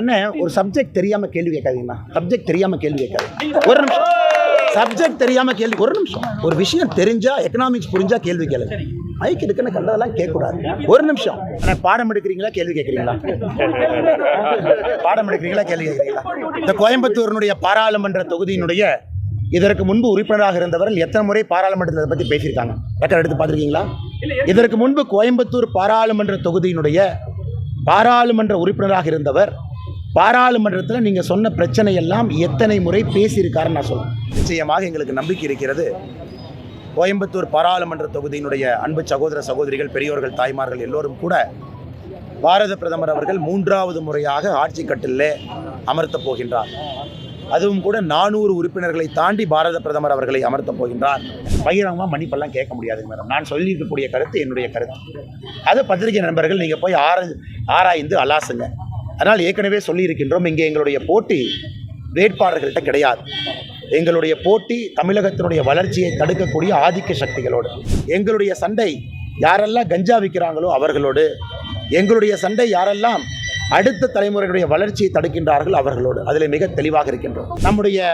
அண்ணே ஒரு சப்ஜெக்ட் தெரியாம கேள்வி கேட்காதீங்கண்ணா. சப்ஜெக்ட் தெரியாம கேள்வி கேட்காதீங்க. ஒரு நிமிஷம். சப்ஜெக்ட் தெரியாம கேள்வி ஒரு நிமிஷம். ஒரு விஷயம் தெரிஞ்சா எக்கனாமிக்ஸ் புரிஞ்சா கேள்வி கேளுங்க மைக் இருக்குன்னு கண்டதெல்லாம் கேட்கக்கூடாது. ஒரு நிமிஷம். அண்ணா பாடம் எடுக்கிறீங்களா கேள்வி கேட்குறீங்களா? பாடம் எடுக்கிறீங்களா கேள்வி கேட்குறீங்களா? இந்த கோயம்புத்தூரினுடைய பாராளுமன்ற தொகுதியினுடைய இதற்கு முன்பு உறுப்பினராக இருந்தவர்கள் எத்தனை முறை பாராளுமன்றத்தை பற்றி பேசியிருக்காங்க? ரெக்கார்ட் எடுத்து பார்த்துருக்கீங்களா? இதற்கு முன்பு கோயம்புத்தூர் பாராளுமன்ற தொகுதியினுடைய பாராளுமன்ற உறுப்பினராக இருந்தவர் பாராளுமன்றத்தில் நீங்கள் சொன்ன பிரச்சனை எல்லாம் எத்தனை முறை பேசியிருக்காருன்னு நான் சொல்லுவேன் நிச்சயமாக எங்களுக்கு நம்பிக்கை இருக்கிறது. கோயம்புத்தூர் பாராளுமன்ற தொகுதியினுடைய அன்பு சகோதர சகோதரிகள் பெரியோர்கள் தாய்மார்கள் எல்லோரும் கூட பாரத பிரதமர் அவர்கள் மூன்றாவது முறையாக ஆட்சி கட்டிலே அமர்த்தப் போகின்றார். அதுவும் கூட நானூறு உறுப்பினர்களை தாண்டி பாரத பிரதமர் அவர்களை அமர்த்தப் போகின்றார். பகிரங்கமாக மன்னிப்பெல்லாம் கேட்க முடியாது மேடம் நான் சொல்லியிருக்கக்கூடிய கருத்து என்னுடைய கருத்து. அதை பத்திரிகை நண்பர்கள் நீங்கள் போய் ஆர ஆராய்ந்து அலாசுங்க. அதனால் ஏற்கனவே சொல்லியிருக்கின்றோம் இங்கே எங்களுடைய போட்டி வேட்பாளர்கள்ட்ட கிடையாது. எங்களுடைய போட்டி தமிழகத்தினுடைய வளர்ச்சியை தடுக்கக்கூடிய ஆதிக்க சக்திகளோடு. எங்களுடைய சண்டை யாரெல்லாம் கஞ்சா விற்கிறாங்களோ அவர்களோடு. எங்களுடைய சண்டை யாரெல்லாம் அடுத்த தலைமுறையுடைய வளர்ச்சியை தடுக்கின்றார்கள் அவர்களோடு. அதில் மிக தெளிவாக இருக்கின்றோம். நம்முடைய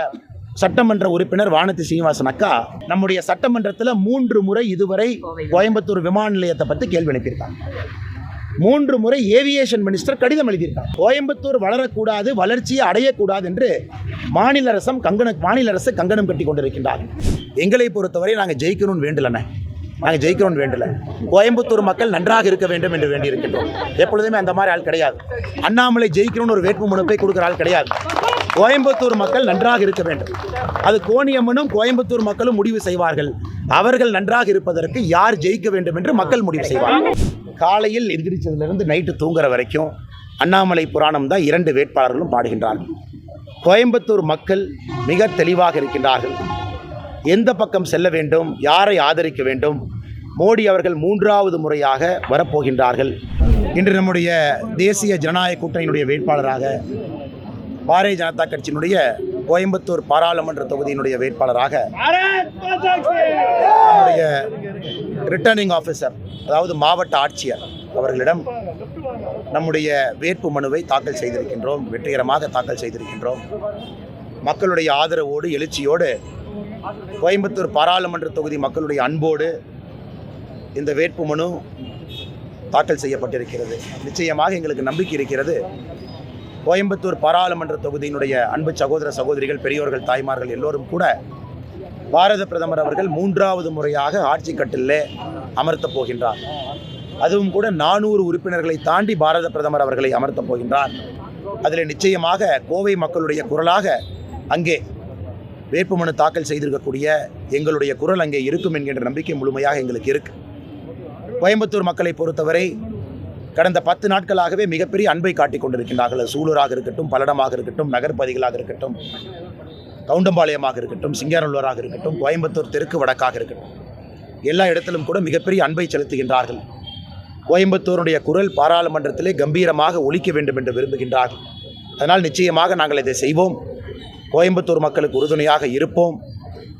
சட்டமன்ற உறுப்பினர் வானதி சீனிவாசன் அக்கா நம்முடைய சட்டமன்றத்தில் மூன்று முறை இதுவரை கோயம்புத்தூர் விமான நிலையத்தை பற்றி கேள்வி அனுப்பியிருக்காங்க. மூன்று முறை ஏவியேஷன் மினிஸ்டர் கடிதம் எழுதியிருக்காங்க கோயம்புத்தூர் வளரக்கூடாது வளர்ச்சியை அடையக்கூடாது என்று மாநில அரசம் கங்கணம் மாநில அரசு கங்கணம் கட்டி கொண்டிருக்கின்றார் எங்களை பொறுத்தவரை நாங்கள் ஜெயிக்கணும்னு வேண்டலண்ணே. நாங்கள் ஜெயிக்கணும்னு வேண்டல. கோயம்புத்தூர் மக்கள் நன்றாக இருக்க வேண்டும் என்று வேண்டியிருக்கின்றோம். எப்பொழுதுமே அந்த மாதிரி ஆள் கிடையாது. அண்ணாமலை ஜெயிக்கணும்னு ஒரு வேட்பு மனுப்பை கொடுக்குற ஆள் கிடையாது. கோயம்புத்தூர் மக்கள் நன்றாக இருக்க வேண்டும். அது கோணியம்மனும் கோயம்புத்தூர் மக்களும் முடிவு செய்வார்கள். அவர்கள் நன்றாக இருப்பதற்கு யார் ஜெயிக்க வேண்டும் என்று மக்கள் முடிவு செய்வார்கள். காலையில் எந்திரிச்சதிலிருந்து நைட்டு தூங்குற வரைக்கும் அண்ணாமலை புராணம் தான் இரண்டு வேட்பாளர்களும் பாடுகின்றார்கள். கோயம்புத்தூர் மக்கள் மிக தெளிவாக இருக்கின்றார்கள். எந்த பக்கம் செல்ல வேண்டும் யாரை ஆதரிக்க வேண்டும் மோடி அவர்கள் மூன்றாவது முறையாக வரப்போகின்றார்கள். இன்று நம்முடைய தேசிய ஜனநாயக கூட்டணியினுடைய வேட்பாளராக பாரதிய ஜனதா கட்சியினுடைய கோயம்புத்தூர் பாராளுமன்ற தொகுதியினுடைய வேட்பாளராக நம்முடைய ரிட்டர்னிங் ஆஃபீஸர் அதாவது மாவட்ட ஆட்சியர் அவர்களிடம் நம்முடைய வேட்பு மனுவை தாக்கல் செய்திருக்கின்றோம் வெற்றிகரமாக தாக்கல் செய்திருக்கின்றோம். மக்களுடைய ஆதரவோடு எழுச்சியோடு கோயம்புத்தூர் பாராளுமன்ற தொகுதி மக்களுடைய அன்போடு இந்த வேட்பு மனு தாக்கல் செய்யப்பட்டிருக்கிறது. நிச்சயமாக எங்களுக்கு நம்பிக்கை இருக்கிறது. கோயம்புத்தூர் பாராளுமன்ற தொகுதியினுடைய அன்பு சகோதர சகோதரிகள் பெரியோர்கள் தாய்மார்கள் எல்லோரும் கூட பாரத பிரதமர் அவர்கள் மூன்றாவது முறையாக ஆட்சி கட்டிலே அமர்த்தப் போகின்றார். அதுவும் கூட நானூறு உறுப்பினர்களை தாண்டி பாரத பிரதமர் அவர்களை அமர்த்தப் போகின்றார். அதில் நிச்சயமாக கோவை மக்களுடைய குரலாக அங்கே வேட்புமனு தாக்கல் செய்திருக்கக்கூடிய எங்களுடைய குரல் அங்கே இருக்கும் என்கின்ற நம்பிக்கை முழுமையாக எங்களுக்கு இருக்கு. கோயம்புத்தூர் மக்களை பொறுத்தவரை கடந்த பத்து நாட்களாகவே மிகப்பெரிய அன்பை காட்டிக் கொண்டிருக்கின்றார்கள். சூலூராக இருக்கட்டும் பல்லடமாக இருக்கட்டும் நகர்பகுதிகளாக இருக்கட்டும் கவுண்டம்பாளையமாக இருக்கட்டும் சிங்காரல்லூராக இருக்கட்டும் கோயம்புத்தூர் தெற்கு வடக்காக இருக்கட்டும். எல்லா இடத்திலும் கூட மிகப்பெரிய அன்பை செலுத்துகின்றார்கள். கோயம்புத்தூருடைய குரல் பாராளுமன்றத்திலே கம்பீரமாக ஒழிக்க வேண்டும் என்று விரும்புகின்றார்கள். அதனால் நிச்சயமாக நாங்கள் இதை செய்வோம். கோயம்புத்தூர் மக்களுக்கு உறுதுணையாக இருப்போம்.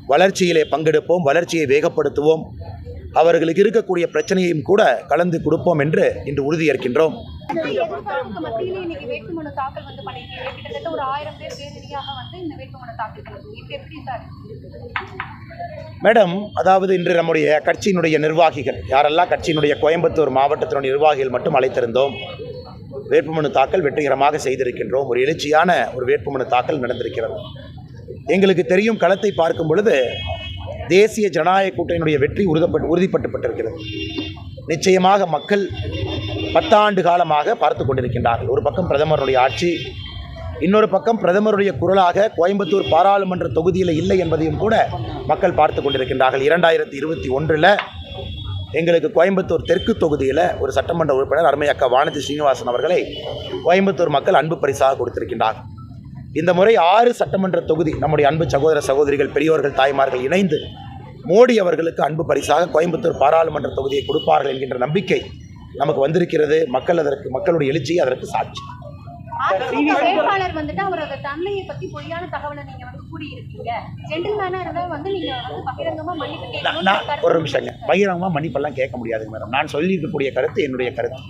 வளர்ச்சியிலே பங்கெடுப்போம் வளர்ச்சியை வேகப்படுத்துவோம். அவர்களுக்கு இருக்கக்கூடிய பிரச்சனையையும் கூட கலந்து கொடுப்போம் என்று இன்று உறுதியேற்கின்றோம் மேடம் அதாவது இன்று நம்முடைய கட்சியினுடைய நிர்வாகிகள் யாரெல்லாம் கட்சியினுடைய கோயம்புத்தூர் மாவட்டத்தினுடைய நிர்வாகிகள் மட்டும் அழைத்திருந்தோம் வேட்புமனு தாக்கல் வெற்றிகரமாக செய்திருக்கின்றோம். ஒரு எழுச்சியான ஒரு வேட்புமனு தாக்கல் நடந்திருக்கிறது. எங்களுக்கு தெரியும் களத்தை பார்க்கும் பொழுது தேசிய ஜனநாயக கூட்டணியினுடைய வெற்றி உறுதப்பட்டு உறுதிப்பட்டுப்பட்டிருக்கிறது. நிச்சயமாக மக்கள் பத்தாண்டு காலமாக பார்த்து கொண்டிருக்கின்றார்கள். ஒரு பக்கம் பிரதமருடைய ஆட்சி இன்னொரு பக்கம் பிரதமருடைய குரலாக கோயம்புத்தூர் பாராளுமன்ற தொகுதியில் இல்லை என்பதையும் கூட மக்கள் பார்த்து கொண்டிருக்கின்றார்கள். இரண்டாயிரத்தி இருபத்தி ஒன்றில் எங்களுக்கு கோயம்புத்தூர் தெற்கு தொகுதியில் ஒரு சட்டமன்ற உறுப்பினர் அருமை அக்கா வானதி ஸ்ரீனிவாசன் அவர்களை கோயம்புத்தூர் மக்கள் அன்பு பரிசாக கொடுத்திருக்கின்றார். இந்த முறை ஆறு சட்டமன்ற தொகுதி நம்முடைய அன்பு சகோதர சகோதரிகள் பெரியோர்கள் தாய்மார்கள் இணைந்து மோடி அவர்களுக்கு அன்பு பரிசாக கோயம்புத்தூர் பாராளுமன்ற தொகுதியை கொடுப்பார்கள் என்கின்ற நம்பிக்கை நமக்கு வந்திருக்கிறது. மக்கள் அதற்கு மக்களுடைய எழுச்சி அதற்கு சாட்சி. ஜென்டில்மேனா இருந்தா வந்து நீங்க வந்து பகிரங்கமா மன்னிப்பு நான் ஒரு நிமிஷங்க பகிரங்கமாக மன்னிப்பெல்லாம் கேட்க முடியாதுங்க மேடம் நான் சொல்லியிருக்கக்கூடிய கருத்து என்னுடைய கருத்து.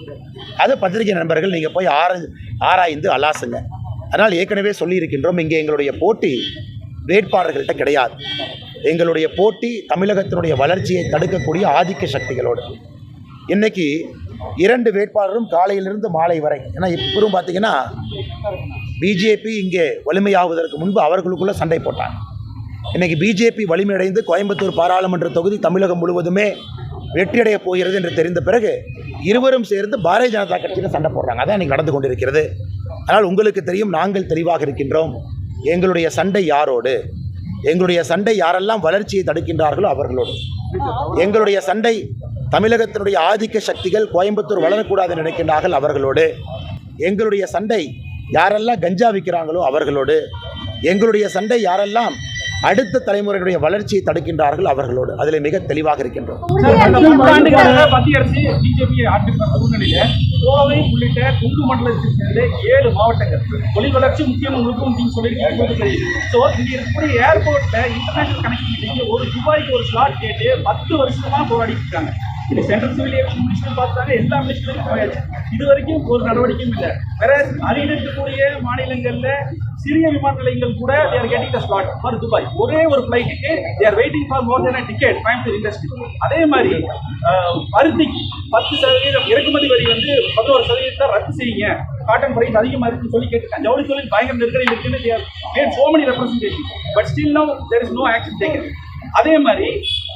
அது பத்திரிகை நண்பர்கள் நீங்கள் போய் ஆராய் ஆராய்ந்து அலாசுங்க. அதனால் ஏற்கனவே சொல்லியிருக்கின்றோம் இங்கே எங்களுடைய போட்டி வேட்பாளர்கள்ட்ட கிடையாது. எங்களுடைய போட்டி தமிழகத்தினுடைய வளர்ச்சியை தடுக்கக்கூடிய ஆதிக்க சக்திகளோடு. இன்னைக்கு இரண்டு வேட்பாளரும் காலையிலிருந்து மாலை வரை ஏன்னா இப்பவும் பார்த்தீங்கன்னா பிஜேபி இங்கே வலிமையாவதற்கு முன்பு அவர்களுக்குள்ள சண்டை போட்டாங்க. இன்றைக்கி பிஜேபி வலிமையடைந்து கோயம்புத்தூர் பாராளுமன்ற தொகுதி தமிழகம் முழுவதுமே வெற்றியடைய போகிறது என்று தெரிந்த பிறகு இருவரும் சேர்ந்து பாரதிய ஜனதா கட்சியில் சண்டை போடுறாங்க. அதான் இன்றைக்கி நடந்து கொண்டிருக்கிறது. ஆனால் உங்களுக்கு தெரியும் நாங்கள் தெளிவாக இருக்கின்றோம். எங்களுடைய சண்டை யாரோடு? எங்களுடைய சண்டை யாரெல்லாம் வளர்ச்சியை தடுக்கின்றார்களோ அவர்களோடு. எங்களுடைய சண்டை தமிழகத்தினுடைய ஆதிக்க சக்திகள் கோயம்புத்தூர் வளரக்கூடாது நினைக்கின்றார்கள் அவர்களோடு. எங்களுடைய சண்டை யாரெல்லாம் கஞ்சா விற்கிறாங்களோ அவர்களோடு எங்களுடைய சண்டை யாரெல்லாம் அடுத்த தலைமுறையுடைய வளர்ச்சியை தடுக்கின்றார்கள் அவர்களோடு. அதில் மிக தெளிவாக இருக்கின்றோம். ஆண்டுகளாக மத்திய அரசு பிஜேபி ஆட்சி வந்த சூழ்நிலையில கோவை உள்ளிட்ட கொங்கு மண்டலத்தில் சேர்ந்த ஏழு மாவட்டங்கள் தொழில் வளர்ச்சி முக்கியம் உங்களுக்கு அப்படின்னு சொல்லி ஸோ இங்க இருக்கக்கூடிய ஏர்போர்ட்ல இன்டர்நேஷனல் கனெக்டிவிட்டிக்கு ஒரு துபாய்க்கு ஒரு ஸ்லாட் கேட்டு பத்து வருஷமா போராடிட்டு இருக்காங்க. இது சென்ட்ரல் சிவில் ஏவியேஷன் மினிஸ்டர் பார்த்தாங்க எல்லா மினிஸ்டரும் போயாச்சு. இது வரைக்கும் ஒரு நடவடிக்கையும் இல்லை. வேற அருகில் இருக்கக்கூடிய மாநிலங்களில் சிறிய விமான நிலையங்கள் கூட they're getting the slot for Dubai ஒரே ஒரு ஃப்ளைட்டுக்கு they're waiting for more then ticket Coimbatore industry அதே மாதிரி அஹ், பருத்திக்கு பத்து சதவீதம் இறக்குமதி வரி வந்து பதினோரு சதவீதத்தை ரத்து செய்யுங்க. காட்டன் பிரைஸ் அதிகமாக இருக்குன்னு சொல்லி கேட்டுருக்காங்க. ஜவுளி தொழில் பயங்கர நெருக்கடி இருக்குன்னு they made so many representation but still no there is no action taken அதே மாதிரி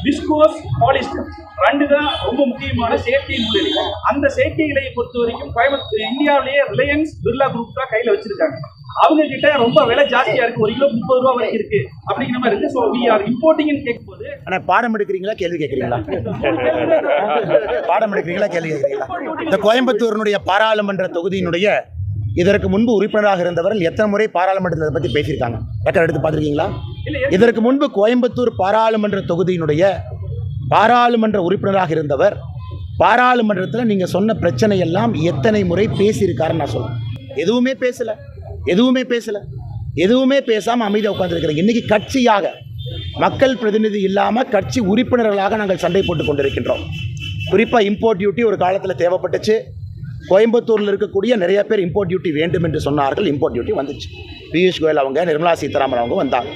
விஸ்கோஸ் பாலிஸ்டர் ரெண்டு தான் ரொம்ப முக்கியமான செயற்கை நுழைவு அந்த செயற்கை இலையை பொறுத்த வரைக்கும் கோயம்புத்தூர் இந்தியாவிலேயே ரிலையன்ஸ் பிர்லா குரூப் தான் கையில வச்சிருக்காங்க. அவங்க கிட்ட ரொம்ப விலை ஜாஸ்தியா இருக்கு. ஒரு கிலோ முப்பது ரூபா வரைக்கும் இருக்கு. அப்படிங்கிற மாதிரி இருக்கு. ஸோ வி ஆர் இம்போர்ட்டிங்னு கேட்கும்போது ஆனால் பாடம் எடுக்கிறீங்களா கேள்வி கேட்குறீங்களா? பாடம் எடுக்கிறீங்களா கேள்வி கேட்குறீங்களா? இந்த கோயம்புத்தூரினுடைய பாராளுமன்ற தொகுதியினுடைய இதற்கு முன்பு உறுப்பினராக இருந்தவர்கள் எத்தனை முறை பாராளுமன்றத்தில் இதை பற்றி பேசியிருக்காங்க? ரெக்கார்ட் எடுத்து பார்த்துருக்கீங்களா? இதற்கு முன்பு கோயம்புத்தூர் பாராளுமன்ற தொகுதியினுடைய பாராளுமன்ற உறுப்பினராக இருந்தவர் பாராளுமன்றத்தில் நீங்கள் சொன்ன பிரச்சனை எல்லாம் எத்தனை முறை பேசியிருக்காருன்னு நான் சொல்றேன். எதுவுமே பேசலை எதுவுமே பேசலை எதுவுமே பேசாமல் அமைதியாக உட்காந்துருக்கிறேன் இன்னைக்கு கட்சியாக மக்கள் பிரதிநிதி இல்லாமல் கட்சி உறுப்பினர்களாக நாங்கள் சண்டை போட்டு கொண்டிருக்கின்றோம். குறிப்பாக இம்போர்ட் டியூட்டி ஒரு காலத்தில் தேவைப்பட்டுச்சு. கோயம்புத்தூரில் இருக்கக்கூடிய நிறைய பேர் இம்போர்ட் டியூட்டி வேண்டும் என்று சொன்னார்கள். இம்போர்ட் டியூட்டி வந்துச்சு. பியூஷ் கோயல் அவங்க நிர்மலா சீதாராமன் அவங்க வந்தாங்க.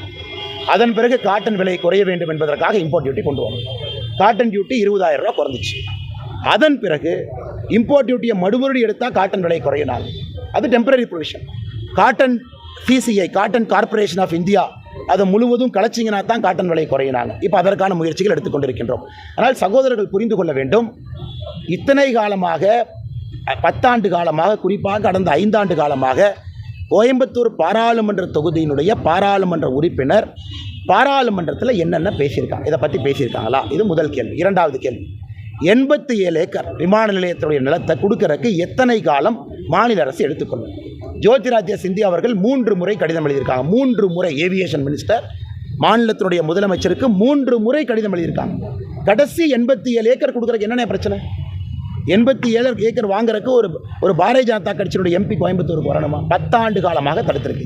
அதன் பிறகு காட்டன் விலை குறைய வேண்டும் என்பதற்காக இம்போர்ட் டியூட்டி கொண்டு வந்தோம். காட்டன் டியூட்டி இருபதாயிரம் ரூபாய் குறைஞ்சிச்சு. அதன் பிறகு இம்போர்ட் டியூட்டியை மறுபடியும் எடுத்தால் காட்டன் விலை குறையினாங்க. அது temporary provision cotton CCI cotton corporation of India அதை முழுவதும் கலைச்சிங்கன்னா தான் காட்டன் விலை குறையினாங்க. இப்போ அதற்கான முயற்சிகள் எடுத்துக்கொண்டிருக்கின்றோம். ஆனால் சகோதரர்கள் புரிந்து கொள்ள வேண்டும் இத்தனை காலமாக பத்தாண்டு காலமாக குறிப்பாக கடந்த ஐந்தாண்டு காலமாக கோயம்புத்தூர் பாராளுமன்ற தொகுதியினுடைய பாராளுமன்ற உறுப்பினர் பாராளுமன்றத்தில் என்னென்ன பேசியிருக்காங்க? இதை பற்றி பேசியிருக்காங்களா? இது முதல் கேள்வி. இரண்டாவது கேள்வி. எண்பத்தி ஏழு ஏக்கர் விமான நிலையத்தினுடைய நிலத்தை கொடுக்கறதுக்கு எத்தனை காலம் மாநில அரசு எடுத்துக்கொள்ளும்? ஜோதிராஜ்ய சிந்தியா அவர்கள் மூன்று முறை கடிதம் எழுதியிருக்காங்க. மூன்று முறை ஏவியேஷன் மினிஸ்டர் மாநிலத்தினுடைய முதலமைச்சருக்கு மூன்று முறை கடிதம் எழுதியிருக்காங்க. கடைசி எண்பத்தி ஏழு ஏக்கர் கொடுக்குறதுக்கு என்னென்ன பிரச்சனை? எண்பத்தி ஏழு ஏக்கர் வாங்குறதுக்கு ஒரு ஒரு பாரதிய ஜனதா கட்சியினுடைய எம்பி கோயம்புத்தூருக்கு வரணுமா பத்தாண்டு காலமாக தடுத்திருக்கு.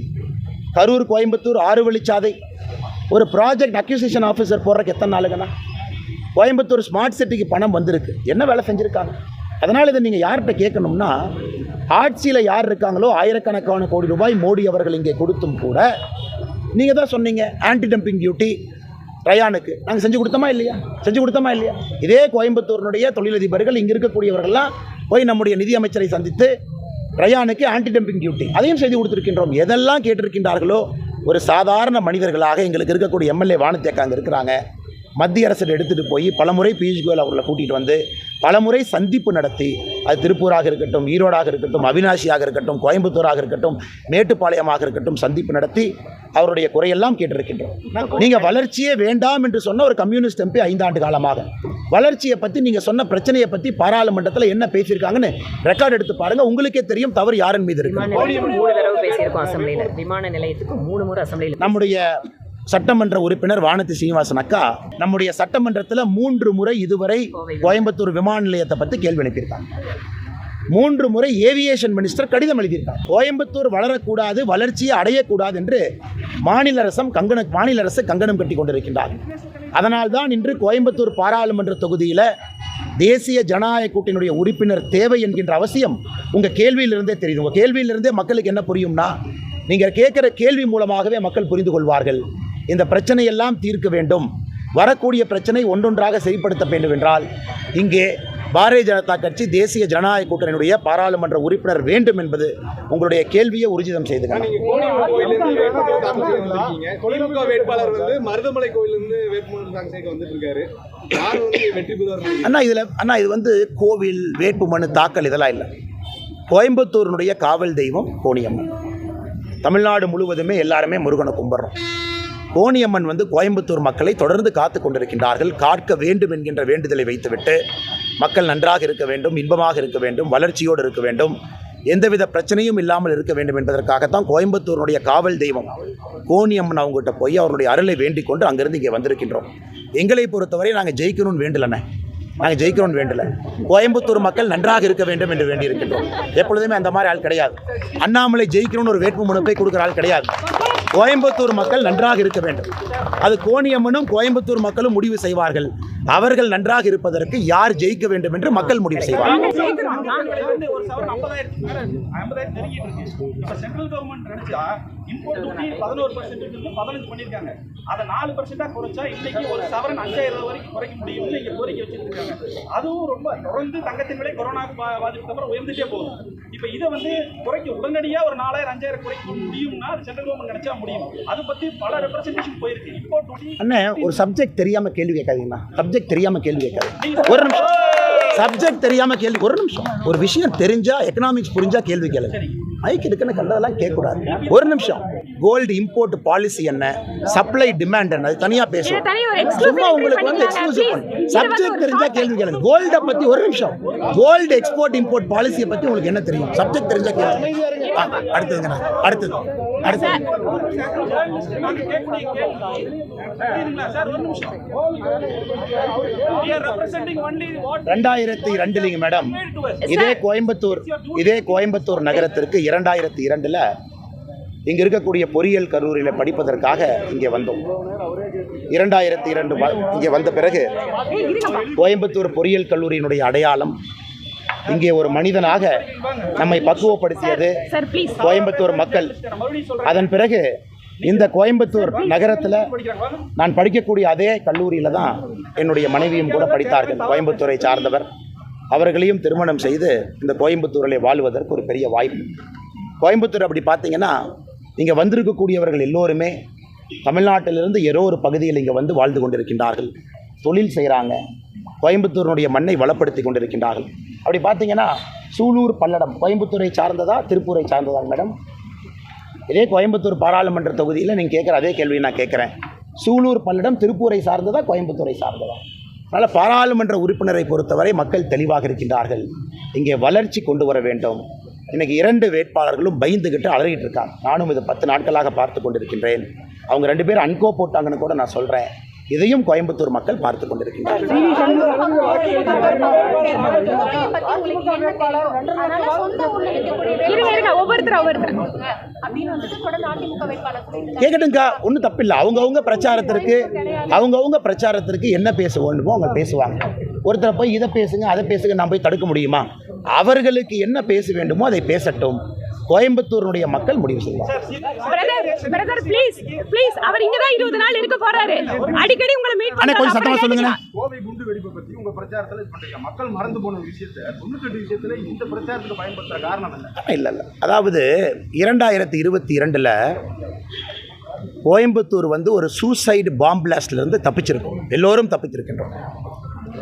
கரூர் கோயம்புத்தூர் ஆறு வழிச்சாதை ஒரு ப்ராஜெக்ட் அக்யூசிஷன் ஆஃபீஸர் போடுறதுக்கு எத்தனை நாளுங்கண்ணா கோயம்புத்தூர் ஸ்மார்ட் சிட்டிக்கு பணம் வந்திருக்கு. என்ன வேலை செஞ்சுருக்காங்க? அதனால் இதை நீங்கள் யார்கிட்ட கேட்கணும்னா ஆட்சியில் யார் இருக்காங்களோ ஆயிரக்கணக்கான கோடி ரூபாய் மோடி அவர்கள் இங்கே கொடுத்தும் கூட நீங்கள் தான் சொன்னீங்க ஆன்டி டம்பிங் டியூட்டி ரயானுக்கு. நாங்கள் செஞ்சு கொடுத்தோமா இல்லையா? செஞ்சு கொடுத்தோமா இல்லையா? இதே கோயம்புத்தூரினுடைய தொழிலதிபர்கள் இங்கே இருக்கக்கூடியவர்கள்லாம் போய் நம்முடைய நிதியமைச்சரை சந்தித்து ரயானுக்கு ஆன்டி டம்பிங் டியூட்டி அதையும் செய்து கொடுத்துருக்கின்றோம். எதெல்லாம் கேட்டிருக்கின்றார்களோ ஒரு சாதாரண மனிதர்களாக எங்களுக்கு இருக்கக்கூடிய எம்எல்ஏ வானத்தேக்காங்க இருக்கிறாங்க. மத்திய அரசில் எடுத்துகிட்டு போய் பலமுறை பியூஷ் கோயல் அவர்களை கூட்டிகிட்டு வந்து பலமுறை சந்திப்பு நடத்தி அது திருப்பூராக இருக்கட்டும் ஈரோடாக இருக்கட்டும் அவினாசியாக இருக்கட்டும் கோயம்புத்தூராக இருக்கட்டும் மேட்டுப்பாளையமாக இருக்கட்டும் சந்திப்பு நடத்தி அவருடைய குறையெல்லாம் கேட்டிருக்கின்றோம். நீங்கள் வளர்ச்சியே வேண்டாம் என்று சொன்ன ஒரு கம்யூனிஸ்ட் எம்பி ஐந்தாண்டு காலமாக. வளர்ச்சியை பற்றி நீங்கள் சொன்ன பிரச்சனையை பற்றி பாராளுமன்றத்தில் என்ன பேசியிருக்காங்கன்னு ரெக்கார்ட் எடுத்து பாருங்கள் உங்களுக்கே தெரியும் தவறு யாரின் மீது இருக்கு. நம்முடைய சட்டமன்ற உறுப்பினர் வானதி சீனிவாசன் அக்கா நம்முடைய சட்டமன்றத்தில் மூன்று முறை இதுவரை கோயம்புத்தூர் விமான நிலையத்தை பற்றி கேள்வி அனுப்பியிருக்காங்க மூன்று முறை ஏவியேஷன் மினிஸ்டர் கடிதம் எழுதியிருக்காங்க கோயம்புத்தூர் வளரக்கூடாது வளர்ச்சியை அடையக்கூடாது என்று மாநில அரசம் கங்கண மாநில அரசு கங்கணம் கட்டி கொண்டிருக்கின்றார் அதனால்தான் இன்று கோயம்புத்தூர் பாராளுமன்ற தொகுதியில் தேசிய ஜனநாயக கூட்டினுடைய உறுப்பினர் தேவை என்கின்ற அவசியம் உங்கள் கேள்வியிலிருந்தே தெரியுது. உங்கள் கேள்வியிலிருந்தே மக்களுக்கு என்ன புரியும்னா நீங்கள் கேட்குற கேள்வி மூலமாகவே மக்கள் புரிந்து கொள்வார்கள். இந்த பிரச்சனையெல்லாம் தீர்க்க வேண்டும். வரக்கூடிய பிரச்சனை ஒன்றொன்றாக சரிப்படுத்த வேண்டும் என்றால் இங்கே பாரதிய ஜனதா கட்சி தேசிய ஜனநாயக கூட்டணியுடைய பாராளுமன்ற உறுப்பினர் வேண்டும் என்பது உங்களுடைய கேள்வியை வெற்றி பெறுவார் அண்ணா இதில் அண்ணா இது வந்து கோவில் வேட்புமனு தாக்கல் இதெல்லாம் இல்லை. கோயம்புத்தூரினுடைய காவல் தெய்வம் கோணியம்மன். தமிழ்நாடு முழுவதுமே எல்லாருமே முருகனை கும்பிட்றோம். கோணியம்மன் வந்து கோயம்புத்தூர் மக்களை தொடர்ந்து காத்து கொண்டிருக்கின்றார்கள். காக்க வேண்டும் என்கின்ற வேண்டுதலை வைத்துவிட்டு மக்கள் நன்றாக இருக்க வேண்டும் இன்பமாக இருக்க வேண்டும் வளர்ச்சியோடு இருக்க வேண்டும். எந்தவித பிரச்சனையும் இல்லாமல் இருக்க வேண்டும் என்பதற்காகத்தான் கோயம்புத்தூருடைய காவல் தெய்வம் கோணியம்மன் அவங்ககிட்ட போய் அவருடைய அருளை வேண்டிக் கொண்டு அங்கிருந்து இங்கே வந்திருக்கின்றோம். எங்களை பொறுத்தவரை நாங்கள் ஜெயிக்கணும்னு வேண்டலண்ணே. நாங்கள் ஜெயிக்கணும்னு வேண்டல. கோயம்புத்தூர் மக்கள் நன்றாக இருக்க வேண்டும் என்று வேண்டியிருக்கின்றோம். எப்பொழுதுமே அந்த மாதிரி ஆள் கிடையாது. அண்ணாமலை ஜெயிக்கணும்னு ஒரு வேட்பு மனுப்பை கொடுக்குற ஆள் கிடையாது. கோயம்புத்தூர் மக்கள் நன்றாக இருக்க வேண்டும். அது கோணியம்மனும் கோயம்புத்தூர் மக்களும் முடிவு செய்வார்கள். அவர்கள் நன்றாக இருப்பதற்கு யார் ஜெயிக்க வேண்டும் என்று மக்கள் முடிவு செய்வார்கள். அதுவும் ரொம்ப தொடர்ந்து தங்கத்தின் விலை கொரோனா பாதிப்புக்கு அப்புறம் உயர்ந்துட்டே போகுது. இப்ப இதை வந்து குறைக்க உடனடியா ஒரு நாலாயிரம் அஞ்சாயிரம் குறைக்க முடியும்னா அது சென்ட்ரல் கவர்மெண்ட் நினைச்சா முடியும். அது பத்தி பல ரெப்ரசன்டேஷன் போயிருக்கு. டியூட்டி அண்ணே ஒரு சப்ஜெக்ட் தெரியாம கேள்வி கேட்காதீங்கண்ணா சப்ஜெக்ட் தெரியாம கேள்வி கேட்காதீங்க ஒரு நிமிஷம். சப்ஜெக்ட் தெரியாம கேள்வி ஒரு நிமிஷம். ஒரு விஷயம் தெரிஞ்சா எக்கனாமிக்ஸ் புரிஞ்சா கேள்வி கேளுங்க. மைக் இருக்குன்னு கண்டதெல்லாம் கேட்கக்கூடாது. ஒரு நிமிஷம். கோல்டு இம்போர்ட் பாலிசி என்ன? சப்ளை டிமாண்ட் என்ன? அது தனியா பேசுவோம். தனியா ஒரு exclusive சும்மா உங்களுக்கு வந்து எக்ஸ்க்ளூசிவ். பண்ணு. சப்ஜெக்ட் ஒரு தெரிஞ்சா topic. கேள்வி கேளுங்க. கோல்டை பத்தி ஒரு நிமிஷம். கோல்டு எக்ஸ்போர்ட் இம்போர்ட் பாலிசியை பத்தி உங்களுக்கு என்ன தெரியும்? சப்ஜெக்ட் தெரிஞ்சா கேளுங்க. ஆ, அடுத்ததுங்கண்ணா அடுத்தது. ரெண்டாயிரத்தி ரெண்டுலிங்க மேடம். இதே கோயம்புத்தூர் இதே கோயம்புத்தூர் நகரத்திற்கு இரண்டாயிரத்தி இரண்டில் இங்கே இருக்கக்கூடிய பொறியியல் கல்லூரியில் படிப்பதற்காக இங்கே வந்தோம். இரண்டாயிரத்தி இரண்டு இங்கே வந்த பிறகு கோயம்புத்தூர் பொறியியல் கல்லூரியினுடைய அடையாளம் இங்கே ஒரு மனிதனாக நம்மை பக்குவப்படுத்தியது கோயம்புத்தூர் மக்கள். அதன் பிறகு இந்த கோயம்புத்தூர் நகரத்தில் நான் படிக்கக்கூடிய அதே கல்லூரியில் தான் என்னுடைய மனைவியும் கூட படித்தார்கள் கோயம்புத்தூரை சார்ந்தவர். அவர்களையும் திருமணம் செய்து இந்த கோயம்புத்தூரிலே வாழ்வதற்கு ஒரு பெரிய வாய்ப்பு. கோயம்புத்தூர் அப்படி பார்த்தீங்கன்னா இங்கே வந்திருக்கக்கூடியவர்கள் எல்லோருமே தமிழ்நாட்டிலிருந்து ஏதோ ஒரு பகுதியில் இங்கே வந்து வாழ்ந்து கொண்டிருக்கின்றார்கள். தொழில் செய்கிறாங்க கோயம்புத்தூரினுடைய மண்ணை வளப்படுத்தி கொண்டிருக்கின்றார்கள். அப்படி பார்த்தீங்கன்னா சூலூர் பல்லடம் கோயம்புத்தூரை சார்ந்ததா திருப்பூரை சார்ந்ததா மேடம்? இதே கோயம்புத்தூர் பாராளுமன்ற தொகுதியில் நீங்கள் கேட்குற அதே கேள்வியை நான் கேட்குறேன். சூலூர் பல்லடம் திருப்பூரை சார்ந்ததா கோயம்புத்தூரை சார்ந்ததா? அதனால் பாராளுமன்ற உறுப்பினரை பொறுத்தவரை மக்கள் தெளிவாக இருக்கின்றார்கள். இங்கே வளர்ச்சி கொண்டு வர வேண்டும். இன்றைக்கி இரண்டு வேட்பாளர்களும் பயந்துக்கிட்டு அலறிட்டு இருக்காங்க. நானும் இது பத்து நாட்களாக பார்த்து கொண்டிருக்கின்றேன். அவங்க ரெண்டு பேரும் அன்கோ போட்டாங்கன்னு கூட நான் சொல்கிறேன் இதையும் கோயம்புத்தூர் மக்கள் பார்த்து சொல்லிட்டு கேட்கட்டுங்கக்கா ஒன்றும் தப்பில்லை. அவங்கவுங்க பிரச்சாரத்திற்கு அவங்கவுங்க பிரச்சாரத்திற்கு என்ன பேச வேண்டுமோ அவங்க பேசுவாங்க. ஒருத்தரை போய் இதை பேசுங்க அதை பேசுங்க நான் போய் தடுக்க முடியுமா? அவர்களுக்கு என்ன பேச வேண்டுமோ அதை பேசட்டும். கோயம்புத்தூருடைய மக்கள் முடிவு செய்வாங்க. பிரதர் பிரதர் ப்ளீஸ் ப்ளீஸ் அவர் இங்க தான் 20 நாள் இருக்க போறாரு. அடிக்கடி உங்களை மீட் அண்ணே கொஞ்சம் பண்றாரு சத்தமாக சொல்லுங்கண்ணே. கோவை குண்டு வெடிப்பை பத்தி உங்க பிரச்சாரத்துல இது பண்றீங்க. மக்கள் மறந்து போன விஷயத்த தொண்ணூத்தெட்டு விஷயத்துல இந்த பிரச்சாரத்துக்கு பயன்படுத்துற காரணம் என்ன? இல்லை இல்லை. அதாவது இரண்டாயிரத்தி இருபத்தி இரண்டில் கோயம்புத்தூர் வந்து ஒரு சூசைடு பாம் பிளாஸ்ட்லேருந்து தப்பிச்சிருக்கோம். எல்லோரும் தப்பிச்சிருக்கின்றோம்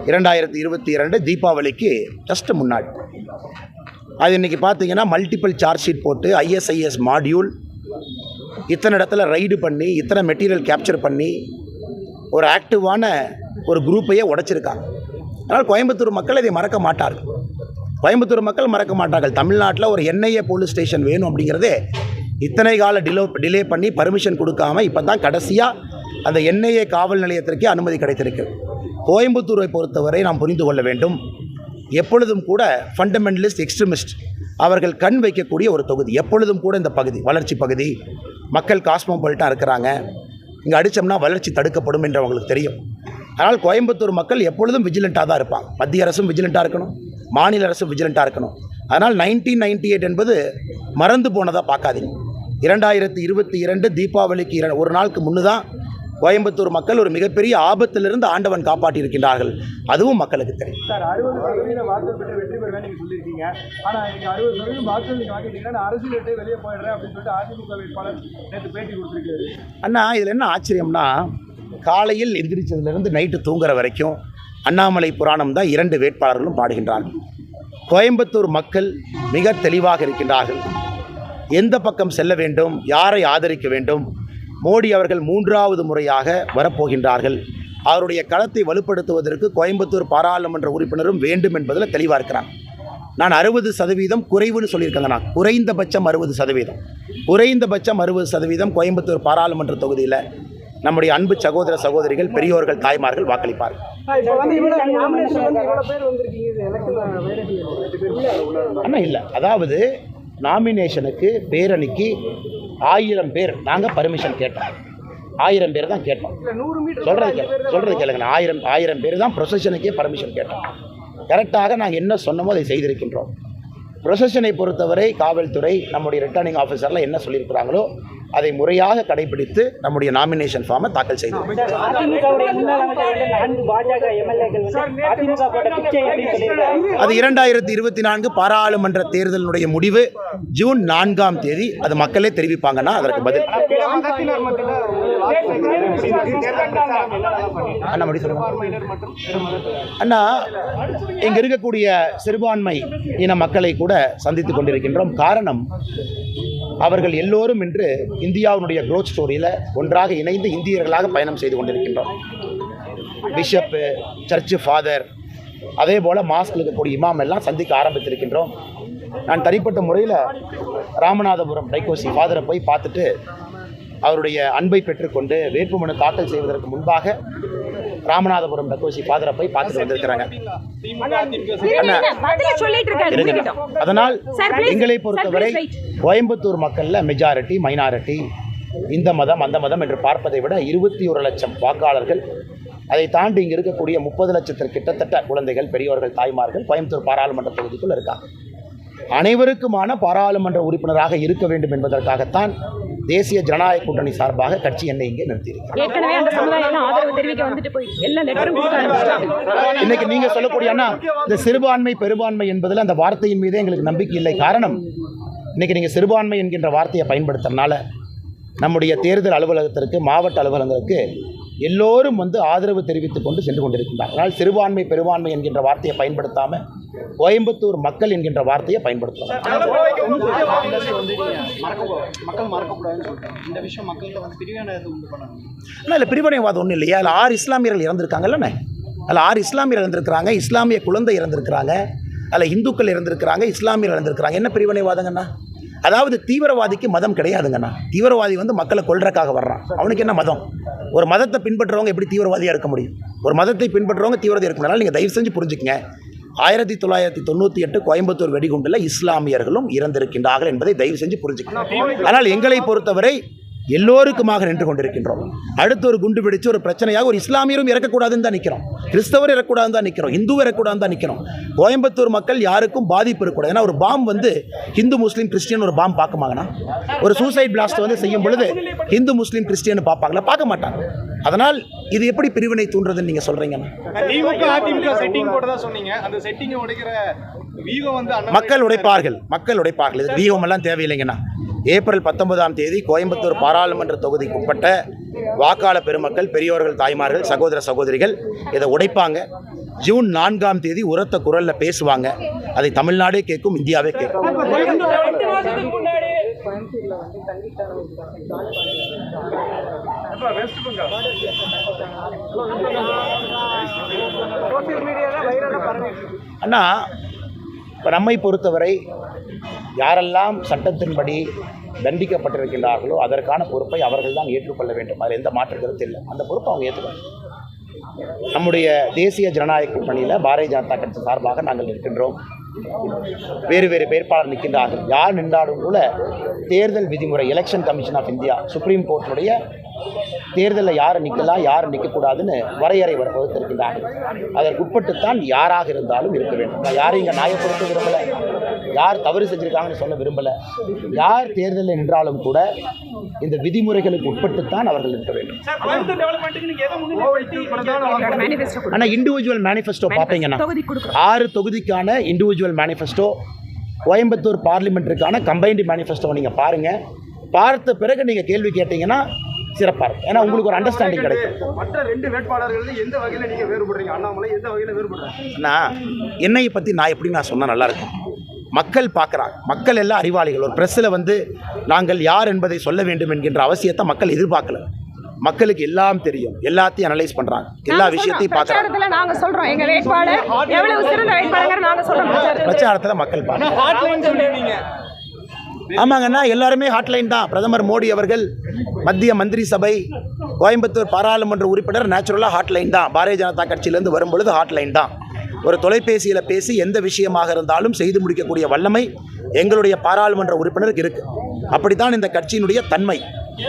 இரண்டாயிரத்தி இருபத்தி இரண்டு தீபாவளிக்கு ஜஸ்ட் முன்னாடி. அது இன்றைக்கி பார்த்தீங்கன்னா மல்டிபிள் சார்ஜ் ஷீட் போட்டு ஐஎஸ்ஐஎஸ் மாடியூல் இத்தனை இடத்துல ரைடு பண்ணி இத்தனை மெட்டீரியல் கேப்சர் பண்ணி ஒரு ஆக்டிவான ஒரு குரூப்பையே உடைச்சிருக்காங்க. அதனால் கோயம்புத்தூர் மக்கள் இதை மறக்க மாட்டார்கள். கோயம்புத்தூர் மக்கள் மறக்க மாட்டார்கள். தமிழ்நாட்டில் ஒரு என்ஐஏ போலீஸ் ஸ்டேஷன் வேணும் அப்படிங்கிறதே இத்தனை கால டிலோ டிலே பண்ணி பர்மிஷன் கொடுக்காம இப்போ தான் கடைசியாக அந்த என்ஐஏ காவல் நிலையத்திற்கே அனுமதி கிடைத்திருக்கு. கோயம்புத்தூரை பொறுத்தவரை நாம் புரிந்து கொள்ள வேண்டும். எப்பொழுதும் கூட ஃபண்டமெண்டலிஸ்ட் எக்ஸ்ட்ரீமிஸ்ட் அவர்கள் கண் வைக்கக்கூடிய ஒரு தொகுதி. எப்பொழுதும் கூட இந்த பகுதி வளர்ச்சி பகுதி. மக்கள் காஸ்மோபாலிட்டாக இருக்கிறாங்க. இங்கே அடித்தோம்னா வளர்ச்சி தடுக்கப்படும் என்று அவங்களுக்கு தெரியும். அதனால் கோயம்புத்தூர் மக்கள் எப்பொழுதும் விஜிலண்ட்டாக தான் இருப்பாங்க. மத்திய அரசும் விஜிலண்ட்டாக இருக்கணும். மாநில அரசும் விஜிலண்ட்டாக இருக்கணும். அதனால் நைன்டீன் நைன்டி எயிட் என்பது மறந்து போனதாக பார்க்காதீங்க. இரண்டாயிரத்தி இருபத்தி இரண்டு தீபாவளிக்கு இர ஒரு நாளுக்கு முன்னு தான் கோயம்புத்தூர் மக்கள் ஒரு மிகப்பெரிய ஆபத்திலிருந்து ஆண்டவன் காப்பாற்றி இருக்கின்றார்கள் அதுவும் மக்களுக்கு தெரியும். சார் அறுபது சதவீத வாக்கு பெற்று வெற்றி பெறுவேன் நீங்க சொல்லியிருக்கீங்க. ஆனா நீங்க அறுபது சதவீதம் வாக்கு நீங்க வாங்கிட்டீங்கன்னா அரசியல் விட்டு வெளியே போயிடுறேன் அப்படின்னு சொல்லிட்டு அதிமுக வேட்பாளர் நேற்று பேட்டி கொடுத்துருக்காரு. அண்ணா இதில் என்ன ஆச்சரியம்னா காலையில் எந்திரிச்சதுலேருந்து நைட்டு தூங்குற வரைக்கும் அண்ணாமலை புராணம் தான் இரண்டு வேட்பாளர்களும் பாடுகின்றார்கள். கோயம்புத்தூர் மக்கள் மிக தெளிவாக இருக்கின்றார்கள். எந்த பக்கம் செல்ல வேண்டும் யாரை ஆதரிக்க வேண்டும் மோடி அவர்கள் மூன்றாவது முறையாக வரப்போகின்றார்கள். அவருடைய களத்தை வலுப்படுத்துவதற்கு கோயம்புத்தூர் பாராளுமன்ற உறுப்பினரும் வேண்டும் என்பதில் தெளிவாக நான் அறுபது சதவீதம் குறைவுன்னு சொல்லியிருக்கேங்க நான் குறைந்தபட்சம் அறுபது சதவீதம். குறைந்தபட்சம் அறுபது சதவீதம் கோயம்புத்தூர் பாராளுமன்ற தொகுதியில் நம்முடைய அன்பு சகோதர சகோதரிகள் பெரியோர்கள் தாய்மார்கள் வாக்களிப்பார்கள் இப்போ அண்ணா இல்லை. அதாவது நாமினேஷனுக்கு பேரணிக்கு ஆயிரம் பேர் நாங்கள் பர்மிஷன் கேட்டோம். ஆயிரம் பேர் தான் கேட்டோம். சொல்கிறது கேளு சொல்கிறது கேளுங்க. ஆயிரம் ஆயிரம் பேர் தான் ப்ரொசஷனுக்கே பர்மிஷன் கேட்டோம். கரெக்டாக நாங்கள் என்ன சொன்னமோ அதை செய்திருக்கின்றோம். ப்ரொசஷனை பொறுத்தவரை காவல்துறை நம்முடைய ரிட்டர்னிங் ஆஃபீஸரில் என்ன சொல்லியிருக்கிறாங்களோ அதை முறையாக கடைபிடித்து நம்முடைய நாமினேஷன் ஃபார்மை தாக்கல் செய்தோம். அது இரண்டாயிரத்தி இருபத்தி நான்கு பாராளுமன்ற தேர்தலினுடைய முடிவு ஜூன் நான்காம் தேதி அது மக்களே தெரிவிப்பாங்கன்னா அதற்கு பதில். அண்ணா சொல்லுங்க. அண்ணா இங்க இருக்கக்கூடிய சிறுபான்மை இன மக்களை கூட சந்தித்துக் கொண்டிருக்கின்றோம். காரணம் அவர்கள் எல்லோரும் இன்று இந்தியாவினுடைய க்ரோத் ஸ்டோரியில் ஒன்றாக இணைந்து இந்தியர்களாக பயணம் செய்து கொண்டிருக்கின்றோம். பிஷப்பு சர்ச்சு ஃபாதர் அதே போல் மாஸ்கில் இருக்கக்கூடிய இமாம் எல்லாம் சந்திக்க ஆரம்பித்திருக்கின்றோம். நான் தனிப்பட்ட முறையில் ராமநாதபுரம் டைகோசி ஃபாதரை போய் பார்த்துட்டு அவருடைய அன்பை பெற்றுக்கொண்டு வேட்புமனு தாக்கல் செய்வதற்கு முன்பாக ராமநாதபுரம் டக்கோசி ஃபாதரை போய் பார்த்துட்டு வந்திருக்கிறாங்க. அதனால். எங்களை பொறுத்தவரை கோயம்புத்தூர் மக்களில் மெஜாரிட்டி மைனாரிட்டி இந்த மதம் அந்த மதம் என்று பார்ப்பதை விட இருபத்தி ஒரு லட்சம் வாக்காளர்கள் அதை தாண்டி இங்கே இருக்கக்கூடிய முப்பது லட்சத்திற்கு கிட்டத்தட்ட குழந்தைகள் பெரியோர்கள் தாய்மார்கள் கோயம்புத்தூர் பாராளுமன்ற தொகுதிக்குள் இருக்காங்க. அனைவருக்குமான பாராளுமன்ற உறுப்பினராக இருக்க வேண்டும் என்பதற்காகத்தான் தேசிய ஜனநாயக கூட்டணி சார்பாக கட்சி என்னை இங்கே ஆரம்பிச்சிட்டாங்க. இன்னைக்கு நீங்க சொல்லக்கூடிய இந்த சிறுபான்மை பெரும்பான்மை என்பதில் அந்த வார்த்தையின் மீதே எங்களுக்கு நம்பிக்கை இல்லை. காரணம் இன்னைக்கு நீங்க சிறுபான்மை என்கின்ற வார்த்தையை பயன்படுத்துறதுனால நம்முடைய தேர்தல் அலுவலகத்திற்கு மாவட்ட அலுவலகங்களுக்கு எல்லோரும் வந்து ஆதரவு தெரிவித்துக் கொண்டு சென்று கொண்டிருக்கின்றார் அதனால் சிறுபான்மை பெரும்பான்மை என்கின்ற வார்த்தையை பயன்படுத்தாம கோயம்புத்தூர் மக்கள் என்கின்ற வார்த்தையை பயன்படுத்தலாம் இல்லை. பிரிவினைவாதம் ஒன்றும் இல்லையா? அதில் ஆறு இஸ்லாமியர்கள் இறந்துருக்காங்கல்லண்ணே அதில் ஆறு இஸ்லாமியர் இறந்துருக்கிறாங்க இஸ்லாமிய குழந்தை இறந்துருக்கிறாங்க அதில் இந்துக்கள் இறந்துருக்கிறாங்க இஸ்லாமியர் இறந்துருக்கிறாங்க. என்ன பிரிவினைவாதங்கண்ணா அதாவது தீவிரவாதிக்கு மதம் கிடையாதுங்கண்ணா தீவிரவாதி வந்து மக்களை கொல்றதுக்காக வர்றான். அவனுக்கு என்ன மதம்? ஒரு மதத்தை பின்பற்றுறவங்க எப்படி தீவிரவாதியாக இருக்க முடியும்? ஒரு மதத்தை பின்பற்றுறவங்க தீவிரவாதியாக இருக்க முடியும் நீங்கள் தயவு செஞ்சு புரிஞ்சுக்கங்க. ஆயிரத்தி தொள்ளாயிரத்தி தொண்ணூற்றி எட்டு கோயம்புத்தூர் வெடிகுண்டில் இஸ்லாமியர்களும் இறந்திருக்கின்றார்கள் என்பதை தயவு செஞ்சு புரிஞ்சுக்கணும். ஆனால் எங்களை பொறுத்தவரை எல்லோருக்குமாக நின்று கொண்டிருக்கின்றோம். அடுத்து ஒரு குண்டு பிடிச்சு ஒரு பிரச்சனையாக ஒரு இஸ்லாமியரும் இறக்கக்கூடாதுன்னு தான் நிற்கிறோம் கிறிஸ்தவர் இறக்கக்கூடாதுன்னு தான் நிற்கிறோம் இந்து இறக்கக்கூடாதுன்னு தான் நிற்கிறோம் கோயம்புத்தூர் மக்கள் யாருக்கும் பாதிப்பு இருக்கக்கூடாது. ஏன்னா ஒரு பாம் வந்து ஹிந்து முஸ்லீம் கிறிஸ்டியன் ஒரு பாம் பார்க்குமாங்கண்ணா ஒரு சூசைட் பிளாஸ்ட் வந்து செய்யும் பொழுது ஹிந்து முஸ்லீம் கிறிஸ்டியன் பார்ப்பாங்களா? பார்க்க மாட்டாங்க. அதனால் இது எப்படி பிரிவினை தூண்டுறதுன்னு நீங்கள் சொல்கிறீங்கண்ணா மக்கள் உடைப்பார்கள். மக்கள் உடைப்பார்கள். இது வியூகம் எல்லாம் தேவையில்லைங்கண்ணா. ஏப்ரல் பத்தொன்பதாம் தேதி கோயம்புத்தூர் பாராளுமன்ற தொகுதிக்கு உட்பட்ட வாக்காளர் பெருமக்கள் பெரியோர்கள் தாய்மார்கள் சகோதர சகோதரிகள் இதை உடைப்பாங்க. ஜூன் நான்காம் தேதி உரத்த குரலில் பேசுவாங்க. அதை தமிழ்நாடே கேட்கும் இந்தியாவே கேட்கும். அண்ணா இப்போ நம்மை பொறுத்தவரை யாரெல்லாம் சட்டத்தின்படி தண்டிக்கப்பட்டிருக்கின்றார்களோ அதற்கான பொறுப்பை அவர்கள் தான் ஏற்றுக்கொள்ள வேண்டும். அதில் எந்த மாற்று கருத்து இல்லை. அந்த பொறுப்பை அவங்க ஏற்றுக்கணும் நம்முடைய தேசிய ஜனநாயக கூட்டணியில் பாரதிய ஜனதா கட்சி சார்பாக நாங்கள் இருக்கின்றோம் வேறு வேறு வேட்பாளர் நிற்கின்றார்கள். யார் நின்றாலும் கூட தேர்தல் விதிமுறை election commission of India supreme கோர்ட்டுடைய தேர்தலில் யார் நிற்கலாம் யார் நிற்கக்கூடாதுன்னு வரையறை வர- வகுத்திருக்கின்றார்கள். அதற்கு உட்பட்டுத்தான் யாராக இருந்தாலும் இருக்க வேண்டும். நான் யாரையும் இங்கே நியாயப்படுத்த விரும்பலை. யார் தவறு செஞ்சிருக்காங்கன்னு சொல்ல விரும்பலை. யார் தேர்தலில் நின்றாலும் கூட இந்த விதிமுறைகளுக்கு உட்பட்டுத்தான் அவர்கள் இருக்க வேண்டும். ஆனால் இண்டிவிஜுவல் மேனிஃபெஸ்டோ பார்ப்பீங்கன்னா கொடுக்குறோம். ஆறு தொகுதிக்கான இண்டிவிஜுவல் மேனிஃபெஸ்டோ கோயம்புத்தூர் பார்லிமெண்ட்டுக்கான கம்பைன்டு மேனிஃபெஸ்டோ நீங்கள் பாருங்கள் பார்த்த பிறகு நீங்கள் கேள்வி கேட்டீங்கன்னா சிறப்பாக இருக்கும். ஏன்னா உங்களுக்கு ஒரு அண்டர்ஸ்டாண்டிங் கிடைக்கும். மற்ற ரெண்டு வேட்பாளர்கள் எந்த வகையில நீங்க வேறுபடுறீங்க? அண்ணாமலை எந்த வகையில வேறுபடுறாங்க நான் என்னையை பற்றி நான் எப்படி நான் சொன்னால் நல்லாயிருக்கும் மக்கள் பார்க்குறாங்க மக்கள் எல்லாம் அறிவாளிகள். ஒரு ப்ரெஸ்ஸில் வந்து நாங்கள் யார் என்பதை சொல்ல வேண்டும் என்கின்ற அவசியத்தை மக்கள் எதிர்பார்க்கல. மக்களுக்கு எல்லாம் தெரியும். எல்லாத்தையும் அனலைஸ் பண்ணுறாங்க எல்லா விஷயத்தையும் பார்க்குறாங்க பிரச்சாரத்துல நாங்க சொல்றோம். எங்க வேட்பாளர் எவ்வளவு சிறந்த வேட்பாளர் நாங்க சொல்றோம். பிரச்சாரத்துல. மக்கள் சொல்லிருந்தீங்க ஆமாங்கண்ணா எல்லாருமே ஹாட்லைன் தான் பிரதமர் மோடி அவர்கள் மத்திய மந்திரி சபை கோயம்புத்தூர் பாராளுமன்ற உறுப்பினர் நேச்சுரலாக ஹாட்லைன் தான் பாரதிய ஜனதா கட்சியிலேருந்து வரும்பொழுது ஹாட்லைன் தான் ஒரு தொலைபேசியில் பேசி எந்த விஷயமாக இருந்தாலும் செய்து முடிக்கக்கூடிய வல்லமை எங்களுடைய பாராளுமன்ற உறுப்பினருக்கு இருக்குது அப்படித்தான் இந்த கட்சியினுடைய தன்மை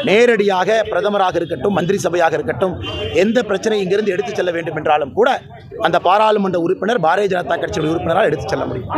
நேரடியாக பிரதமராக இருக்கட்டும் மந்திரி சபையாக இருக்கட்டும் எந்த பிரச்சனை இங்கிருந்து எடுத்துச் செல்ல வேண்டும் என்றாலும் கூட அந்த பாராளுமன்ற உறுப்பினர் பாரதிய ஜனதா கட்சியுடைய உறுப்பினரால் எடுத்துச் செல்ல முடியும்